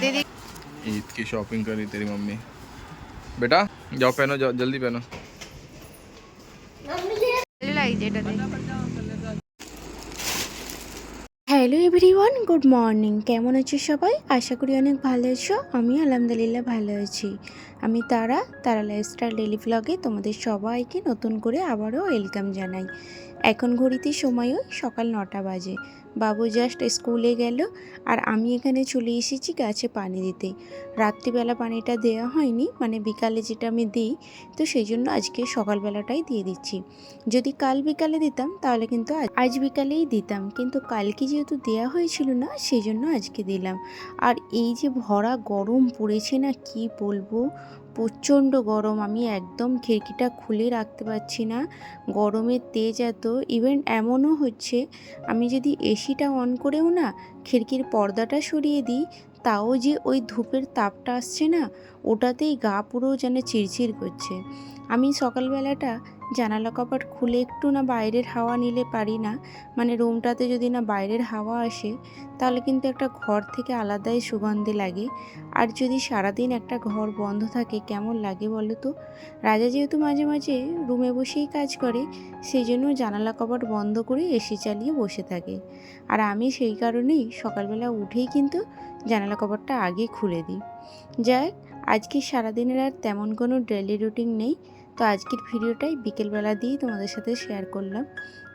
दीदी ईद की शॉपिंग करी तेरी मम्मी बेटा जाओ पहनो जाओ जल्दी पहनो লাগছে এটাতে হ্যালো এভরিওয়ান গুড মর্নিং কেমন আছো সবাই আশা করি অনেক ভালো আছো আমি আলহামদুলিল্লাহ ভালো আছি আমি তারা তারা লাইফস্টাইল ডেলি ব্লগে তোমাদের সবাইকে নতুন করে আবারও ওয়েলকাম জানাই। এখন ঘড়িতে সময়ও সকাল নটা বাজে। বাবু জাস্ট স্কুলে গেল আর আমি এখানে চলে এসেছি গাছে পানি দিতে। রাত্রিবেলা পানিটা দেওয়া হয়নি মানে বিকালে যেটা আমি দিই, তো সেই জন্য আজকে সকালবেলাটাই দিয়ে দিচ্ছি। যদি কাল বিকালে দিতাম, তাহলে কিন্তু আজ বিকালেই দিতাম। কিন্তু কালকে যেহেতু দেওয়া হয়েছিল না, সেই জন্য আজকে দিলাম। আর এই যে ভরা গরম পড়েছে না, কি বলব? প্রচণ্ড গরম, আমি একদম খিড়কিটা খুলে রাখতে পারছি না। গরমের তেজ এত ইভেন এমনও হচ্ছে, আমি যদি এসিটা অন করেও না, খিড়কির পর্দাটা সরিয়ে দিই, তাও যে ওই ধূপের তাপটা আসছে না, ওটাতেই গা পুরো যেন চিরচির করছে। আমি সকালবেলাটা জানালা কপাট খুলে একটু না বাইরের হাওয়া নিলে পারি না। মানে রুমটাতে যদি না বাইরের হাওয়া আসে, তাহলে কিন্তু একটা ঘর থেকে আলাদাই সুগন্ধি লাগে। আর যদি সারাদিন একটা ঘর বন্ধ থাকে, কেমন লাগে বলো তো? রাজা যেহেতু মাঝে মাঝে রুমে বসেই কাজ করে সেই জন্য জানালা কপাট বন্ধ করে এসি চালিয়ে বসে থাকে। আর আমি সেই কারণেই সকালবেলা উঠেই কিন্তু জানালা কপাটটা আগে খুলে দিই। যাই আজকে সারাদিনের আর তেমন কোনো ডেলি রুটিন নেই। তো আজকের ভিডিওটাই বিকেলবেলা দিয়েই তোমাদের সাথে শেয়ার করলাম।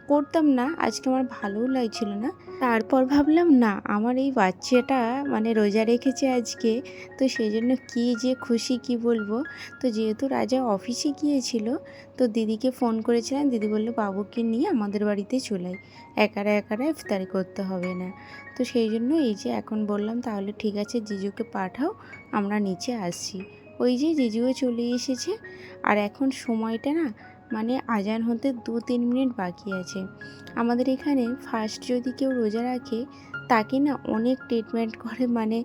করতাম না, আজকে আমার ভালোও লাগছিল না। তারপর ভাবলাম, না, আমার এই বাচ্চাটা মানে রোজা রেখেছে আজকে, তো সেই জন্য কী যে খুশি কি বলব? তো যেহেতু রাজা অফিসে গিয়েছিল, তো দিদিকে ফোন করেছিলাম। দিদি বলল, বাবুকে নিয়ে আমাদের বাড়িতে চলাই একারা একারা ইফতারি করতে হবে না। তো সেই জন্য এই যে এখন বললাম, তাহলে ঠিক আছে, জিজুকে পাঠাও, আমরা নিচে আসছি। ওই যে জিজুও চলে এসেছে। আর এখন সময়টা না মানে আজান হতে দু তিন মিনিট বাকি আছে। আমাদের এখানে ফার্স্ট যদি কেউ রোজা রাখে, তাকে না অনেক ট্রিটমেন্ট করে মানে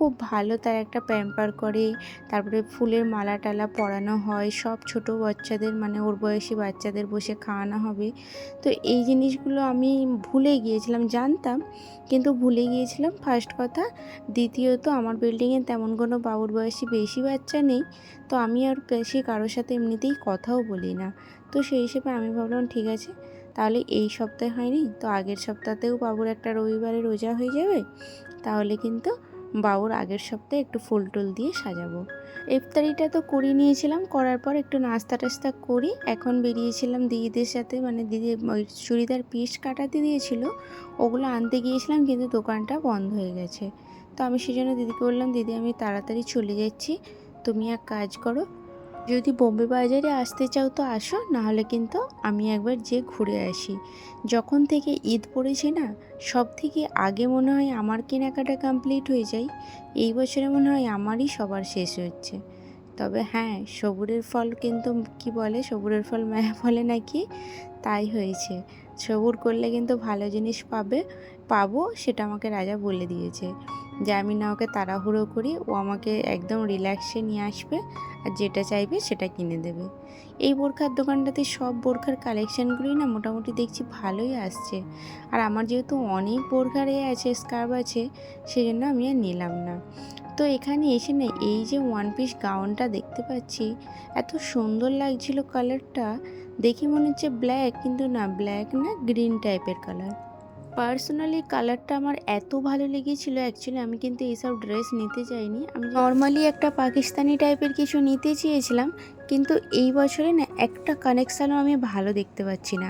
খুব ভালো তার একটা প্যাম্পার করে। তারপরে ফুলের মালা টালা পরানো হয়। সব ছোট বাচ্চাদের মানে ওর বয়সী বাচ্চাদের বসে খাওয়ানো হবে। তো এই জিনিসগুলো আমি ভুলে গিয়েছিলাম, জানতাম। কিন্তু ভুলে গিয়েছিলাম ফার্স্ট কথা। দ্বিতীয়ত, আমার বিল্ডিংয়ে তেমন কোনো বাবুর বয়সী বেশি বাচ্চা নেই। তো আমি আর বেশি কারোর সাথে এমনিতেই কথাও বলি না। তো সেই হিসেবে আমি ভাবলাম, ঠিক আছে, তাহলে এই সপ্তাহে হয়নি, তো আগের সপ্তাহতেও বাবুর একটা রবিবারে রোজা হয়ে যাবে। তাহলে কিন্তু বাবুর আগের সপ্তাহে একটু ফুল টুল দিয়ে সাজাবো। ইফতারিটা তো করে নিয়েছিলাম, করার পর একটু নাস্তা টাস্তা করি। এখন বেরিয়েছিলাম দিদিদের সাথে মানে দিদি ওই চুড়িদার পিস কাটাতে দিয়েছিল, ওগুলো আনতে গিয়েছিলাম কিন্তু দোকানটা বন্ধ হয়ে গেছে। তো আমি সেই জন্য দিদিকে বললাম, দিদি আমি তাড়াতাড়ি চলে যাচ্ছি, তুমি এক কাজ করো যদি বোম্বে বাজারে আসতে চাও তো আসো, নাহলে কিন্তু আমি একবার যে ঘুরে আসি। যখন থেকে ঈদ পড়েছে না, সব থেকে আগে মনে হয় আমার কেনাকাটা কমপ্লিট হয়ে যায়। এই বছরে মনে হয় আমারই সবার শেষ হচ্ছে। তবে হ্যাঁ সবুরের ফল কিন্তু কি বলে, সবুরের ফল মায়া ফলে নাকি? তাই হয়েছে। সবুর করলে কিন্তু ভালো জিনিস পাবে, পাবো, সেটা আমাকে রাজা বলে দিয়েছে। যে আমি না ওকে তাড়াহুড়ো করি, ও আমাকে একদম রিল্যাক্সে নিয়ে আসবে আর যেটা চাইবে সেটা কিনে দেবে। এই বোরখার দোকানটাতে সব বোরখার কালেকশানগুলোই না মোটামুটি দেখছি ভালোই আসছে। আর আমার যেহেতু অনেক বোরখার এ আছে স্কার্ফ আছে সেই জন্য আমি আর নিলাম না। তো এখানে এসে না এই যে ওয়ান পিস গাউনটা দেখতে পাচ্ছি, এত সুন্দর লাগছিল কালারটা দেখে মনে হচ্ছে ব্ল্যাক কিন্তু না ব্ল্যাক না গ্রিন টাইপের কালার পার্সোনালি কালারটা আমার এত ভালো লেগেছিল অ্যাকচুয়ালি আমি কিন্তু এইসব ড্রেস নিতে চাইনি। আমি নর্মালি একটা পাকিস্তানি টাইপের কিছু নিতে চেয়েছিলাম কিন্তু এই বছরে না একটা কানেকশানও আমি ভালো দেখতে পাচ্ছি না।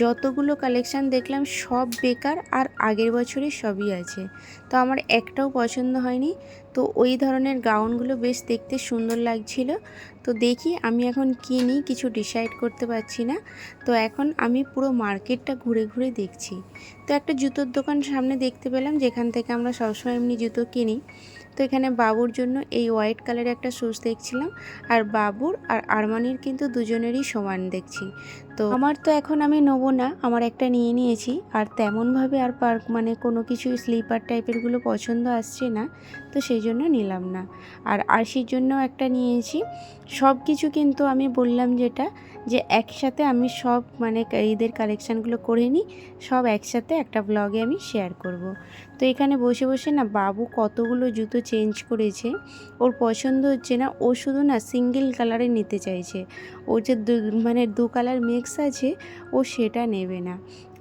যতগুলো কালেকশান দেখলাম সব বেকার আর আগের বছরে সবই আছে। তো আমার একটাও পছন্দ হয়নি। তো ওই ধরনের গাউনগুলো বেশ দেখতে সুন্দর লাগছিল। তো দেখি আমি এখন কিনি কিছু ডিসাইড করতে পারছি না। তো এখন আমি পুরো মার্কেটটা ঘুরে ঘুরে দেখছি। তো একটা জুতোর দোকান সামনে দেখতে পেলাম, যেখান থেকে আমরা সবসময় এমনি জুতো কিনি। এখানে বাবুর জন্য এই হোয়াইট কালারের একটা শুজ দেখছিলাম। আর বাবুর আর আরমানির কিন্তু দুজনেরই সমান দেখছি। তো আমার তো এখন আমি নেব না, আমার একটা নিয়ে নিয়েছি। আর তেমনভাবে আর পার্ক মানে কোনো কিছু স্লিপার টাইপেরগুলো পছন্দ আসছে না, তো সেই জন্য নিলাম না। আর আরশির জন্য একটা নিয়েছি। সব কিছু কিন্তু আমি বললাম যেটা, যে একসাথে আমি সব মানে ঈদের কালেকশানগুলো করে নিই, সব একসাথে একটা ব্লগে আমি শেয়ার করব। তো এখানে বসে বসে না বাবু কতগুলো জুতো চেঞ্জ করেছে। ওর পছন্দ হচ্ছে না, ও শুধু না সিঙ্গেল কালারে নিতে চাইছে। ও যে মানে দু কালার মিক্স আছে, ও সেটা নেবে না।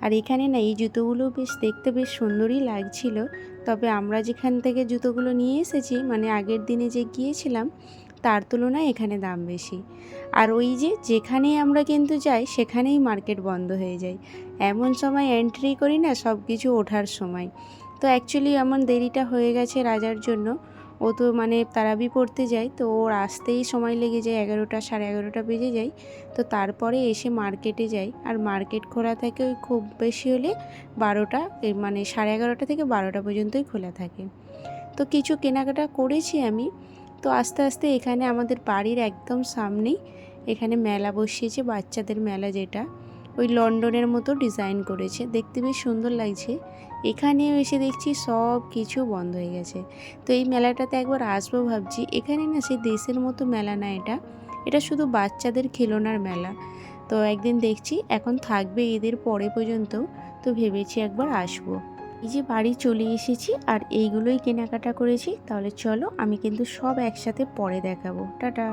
আর এখানে না এই জুতোগুলো বেশ দেখতে বেশ সুন্দরই লাগছিল। তবে আমরা যেখান থেকে জুতোগুলো নিয়ে এসেছি মানে আগের দিনে যে গিয়েছিলাম, তার তুলনায় এখানে দাম বেশি। আর ওই যে যেখানেই আমরা কিন্তু যাই, সেখানেই মার্কেট বন্ধ হয়ে যায়। এমন সময় এন্ট্রি করি না সব কিছু ওঠার সময়। তো অ্যাকচুয়ালি এমন দেরিটা হয়ে গেছে রাজার জন্য। ও তো মানে তারাবি পড়তে যায়, তো ওর আসতেই সময় লেগে যায়, এগারোটা, সাড়ে এগারোটা বেজে যায়। তো তারপরে এসে মার্কেটে যাই আর মার্কেট খোলা থাকে ওই খুব বেশি হলে বারোটা মানে সাড়ে এগারোটা থেকে বারোটা পর্যন্তই খোলা থাকে। তো কিছু কেনাকাটা করেছি আমি, তো আস্তে আস্তে এখানে আমাদের বাড়ির একদম সামনেই এখানে মেলা বসিয়েছে, বাচ্চাদের মেলা যেটা। ওই লন্ডনের মতো ডিজাইন করেছে। দেখতে বেশ সুন্দর লাগছে। এখানেও এসে দেখছি সব কিছু বন্ধ হয়ে গেছে। তো এই মেলাটাতে একবার আসব ভাবছি। এখানে না সেই দেশের মতো মেলা না এটা। এটা শুধু বাচ্চাদের খেলনার মেলা। তো একদিন দেখছি, এখন থাকবে এদের পরে পর্যন্ত। তো ভেবেছি একবার আসব। এই যে বাড়ি চলে এসেছি আর এইগুলোই কেনাকাটা করেছি। তাহলে চলো, আমি কিন্তু সব একসাথে পরে দেখাবো। টাটা!